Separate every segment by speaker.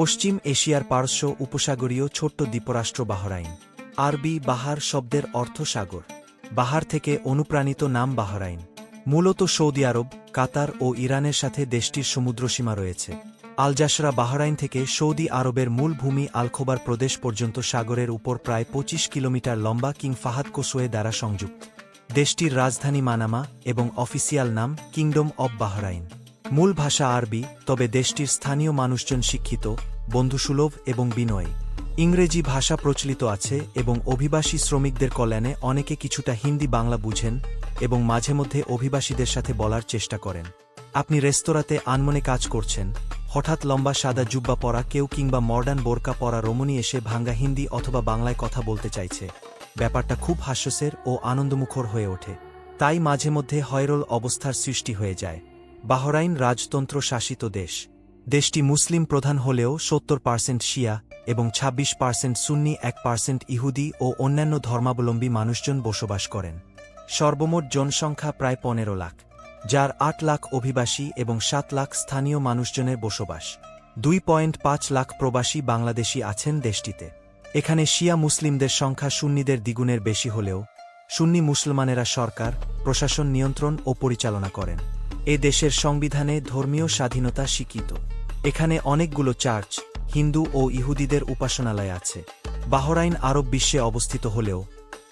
Speaker 1: পশ্চিম এশিয়ার পারস্য উপসাগরীয় ছোট্ট দ্বীপরাষ্ট্র বাহরাইন। আরবি বাহার শব্দের অর্থ সাগর। বাহার থেকে অনুপ্রাণিত নাম বাহরাইন। মূলত সৌদি আরব, কাতার ও ইরানের সাথে দেশটির সমুদ্রসীমা রয়েছে। আলজাসরা বাহরাইন থেকে সৌদি আরবের মূল ভূমি আলখোবার প্রদেশ পর্যন্ত সাগরের উপর প্রায় ২৫ কিলোমিটার লম্বা কিং ফাহাদ কোসোয়ে দ্বারা সংযুক্ত। দেশটির রাজধানী মানামা এবং অফিসিয়াল নাম কিংডম অব বাহরাইন। মূল ভাষা আরবি, তবে দেশটির স্থানীয় মানুষজন শিক্ষিত, বন্ধুসুলভ এবং বিনয়ী। ইংরেজি ভাষা প্রচলিত আছে এবং অভিবাসী শ্রমিকদের কল্যাণে অনেকে কিছুটা হিন্দি বাংলা বুঝেন এবং মাঝে মধ্যে অভিবাসীদের সাথে বলার চেষ্টা করেন। আপনি রেস্তোরাঁতে আনমনে কাজ করছেন, হঠাৎ লম্বা সাদা জুব্বা পরা কেউ কিংবা মডার্ন বোরকা পরা রমণী এসে ভাঙ্গা হিন্দি অথবা বাংলায় কথা বলতে চাইছে। ব্যাপারটা খুব হাস্যসের ও আনন্দমুখর হয়ে ওঠে। তাই মাঝে মধ্যে হয়রল অবস্থার সৃষ্টি হয়ে যায়। বাহরাইন রাজতন্ত্র শাসিত দেশ। দেশটি মুসলিম প্রধান হলেও সত্তর পার্সেন্ট শিয়া এবং ২৬ পার্সেন্ট সুন্নি, এক পার্সেন্ট ইহুদি ও অন্যান্য ধর্মাবলম্বী মানুষজন বসবাস করেন। সর্বমোট জনসংখ্যা প্রায় পনেরো লাখ, যার আট লাখ অভিবাসী এবং সাত লাখ স্থানীয় মানুষজনের বসবাস। দুই পয়েন্ট পাঁচ লাখ প্রবাসী বাংলাদেশি আছেন দেশটিতে। এখানে শিয়া মুসলিমদের সংখ্যা সুন্নিদের দ্বিগুণের বেশি হলেও সুন্নি মুসলমানেরা সরকার, প্রশাসন নিয়ন্ত্রণ ও পরিচালনা করেন। এ দেশের সংবিধানে ধর্মীয় স্বাধীনতা স্বীকৃত। এখানে অনেকগুলো চার্চ, হিন্দু ও ইহুদিদের উপাসনালয় আছে। বাহরাইন আরব বিশ্বে অবস্থিত হলেও,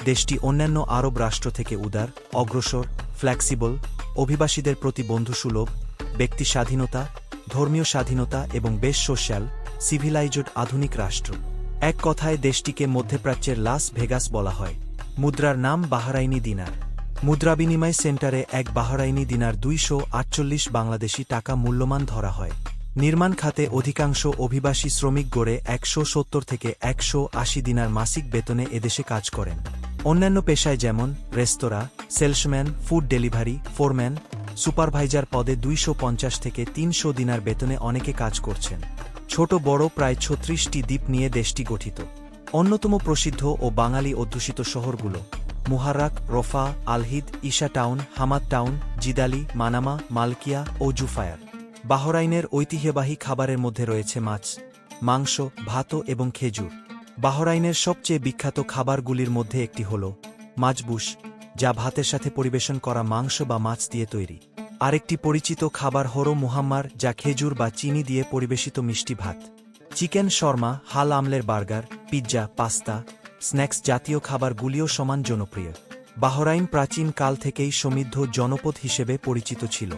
Speaker 1: দেশটি অন্যান্য আরব রাষ্ট্র থেকে উদার, অগ্রসর ফ্লেক্সিবল অভিবাসীদের প্রতি বন্ধুসুলভ, ব্যক্তি স্বাধীনতা, ধর্মীয় স্বাধীনতা এবং বেশ সোশ্যাল সিভিলাইজড আধুনিক রাষ্ট্র। এক কথায় দেশটিকে মধ্যপ্রাচ্যের লাস ভেগাস বলা হয়। মুদ্রার নাম বাহারাইনি দিনার। মুদ্রা বিনিময় সেন্টারে এক বাহরাইনি দিনার দুইশো আটচল্লিশ বাংলাদেশি টাকা মূল্যমান ধরা হয়। নির্মাণ খাতে অধিকাংশ অভিবাসী শ্রমিক গড়ে একশো সত্তর থেকে একশো আশি দিনার মাসিক বেতনে এদেশে কাজ করেন। অন্যান্য পেশায় যেমন restaurant, salesman, food delivery, foreman, supervisor পদে দুইশো পঞ্চাশ থেকে তিনশো দিনার বেতনে অনেকে কাজ করছেন। ছোট বড় প্রায় ছত্রিশটি দ্বীপ নিয়ে দেশটি গঠিত। অন্যতম প্রসিদ্ধ ও বাঙালি অধ্যুষিত শহরগুলো Muharraq Riffa, Al Hidd, Isa Town, Hamad Town, Jidali, Manama, Malkiya ও জুফায়ার। বাহরাইনের ঐতিহ্যবাহী খাবারের মধ্যে রয়েছে মাছ, মাংস ভাত এবং খেজুর। বাহরাইনের সবচেয়ে বিখ্যাত খাবারগুলির মধ্যে একটি হল মাছবুশ যা ভাতের সাথে পরিবেশন করা মাংস বা মাছ দিয়ে তৈরি। আরেকটি পরিচিত খাবার হরো মুহাম্মার, যা খেজুর বা চিনি দিয়ে পরিবেশিত মিষ্টি ভাত। চিকেন শর্মা, হাল আমলের বার্গার, পিৎজা, পাস্তা স্ন্যাক্স জাতীয় খাবারগুলিও সমান জনপ্রিয়। বাহরাইন প্রাচীন কাল থেকেই সমৃদ্ধ জনপদ হিসেবে পরিচিত ছিল।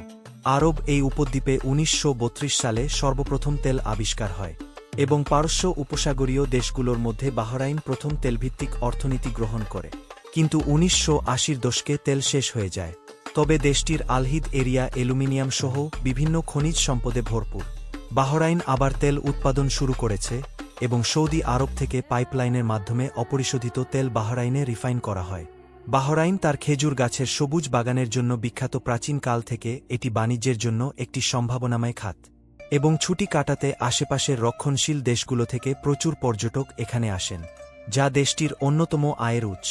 Speaker 1: আরব এই উপদ্বীপে উনিশশো বত্রিশ সালে সর্বপ্রথম তেল আবিষ্কার হয় এবং পারস্য উপসাগরীয় দেশগুলোর মধ্যে বাহরাইন প্রথম তেলভিত্তিক অর্থনীতি গ্রহণ করে। কিন্তু উনিশশো আশির দশকে তেল শেষ হয়ে যায়। তবে দেশটির আলহিদ এরিয়া অ্যালুমিনিয়াম সহ বিভিন্ন খনিজ সম্পদে ভরপুর। বাহরাইন আবার তেল উৎপাদন শুরু করেছে এবং সৌদি আরব থেকে পাইপলাইনের মাধ্যমে অপরিশোধিত তেল বাহরাইনে রিফাইন করা হয়। বাহরাইন তার খেজুর গাছের সবুজ বাগানের জন্য বিখ্যাত প্রাচীন কাল থেকে এটি বাণিজ্যের জন্য একটি সম্ভাবনাময় খাত। এবং ছুটি কাটাতে আশেপাশের রক্ষণশীল দেশগুলো থেকে প্রচুর পর্যটক এখানে আসেন, যা দেশটির অন্যতম আয়ের উৎস।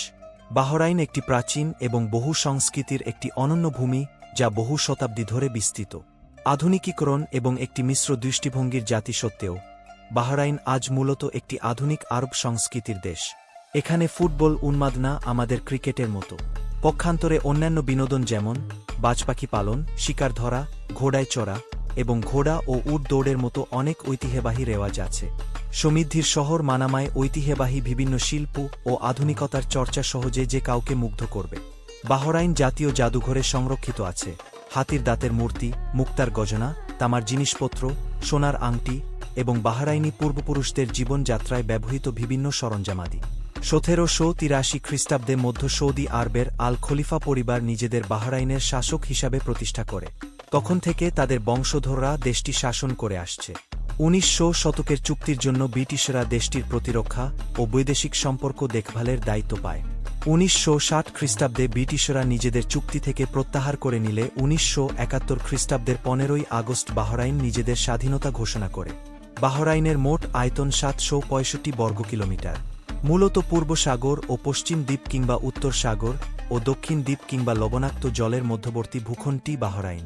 Speaker 1: বাহরাইন একটি প্রাচীন এবং বহু সংস্কৃতির একটি অনন্য ভূমি, যা বহু শতাব্দী ধরে বিস্তৃত। আধুনিকীকরণ এবং একটি মিশ্র দৃষ্টিভঙ্গির জাতি সত্ত্বেও বাহরাইন আজ মূলত একটি আধুনিক আরব সংস্কৃতির দেশ। এখানে ফুটবল উন্মাদনা আমাদের ক্রিকেটের মতো। পক্ষান্তরে অন্যান্য বিনোদন যেমন, বাজপাখি পালন, শিকার ধরা, ঘোড়ায় চড়া এবং ঘোড়া ও উট দৌড়ের মতো অনেক ঐতিহ্যবাহী রেওয়াজ আছে। সমৃদ্ধির শহর মানামায় ঐতিহ্যবাহী বিভিন্ন শিল্প ও আধুনিকতার চর্চা সহজে যে কাউকে মুগ্ধ করবে। বাহরাইন জাতীয় জাদুঘরে সংরক্ষিত আছে। হাতির দাঁতের মূর্তি, মুক্তার গজনা, তামার জিনিসপত্র, সোনার আংটি এবং বাহরাইনি পূর্বপুরুষদের জীবনযাত্রায় ব্যবহৃত বিভিন্ন সরঞ্জামাদি। সতেরোশো তিরাশি খ্রিস্টাব্দে মধ্য সৌদি আরবের আল খলিফা পরিবার নিজেদের বাহরাইনের শাসক হিসাবে প্রতিষ্ঠা করে। তখন থেকে তাদের বংশধররা দেশটি শাসন করে আসছে। উনিশশো শতকের চুক্তির জন্য ব্রিটিশরা দেশটির প্রতিরক্ষা ও বৈদেশিক সম্পর্ক দেখভালের দায়িত্ব পায়। উনিশশো ষাট খ্রিস্টাব্দে ব্রিটিশরা নিজেদের চুক্তি থেকে প্রত্যাহার করে নিলে উনিশশো একাত্তর খ্রিস্টাব্দের পনেরোই আগস্ট বাহরাইন নিজেদের স্বাধীনতা ঘোষণা করে। বাহরাইনের মোট আয়তন সাতশো পঁয়ষট্টি বর্গ কিলোমিটার। মূলত পূর্ব সাগর ও পশ্চিম দ্বীপ কিংবা উত্তর সাগর ও দক্ষিণ দ্বীপ কিংবা লবণাক্ত জলের মধ্যবর্তী ভূখণ্ডটি বাহরাইন।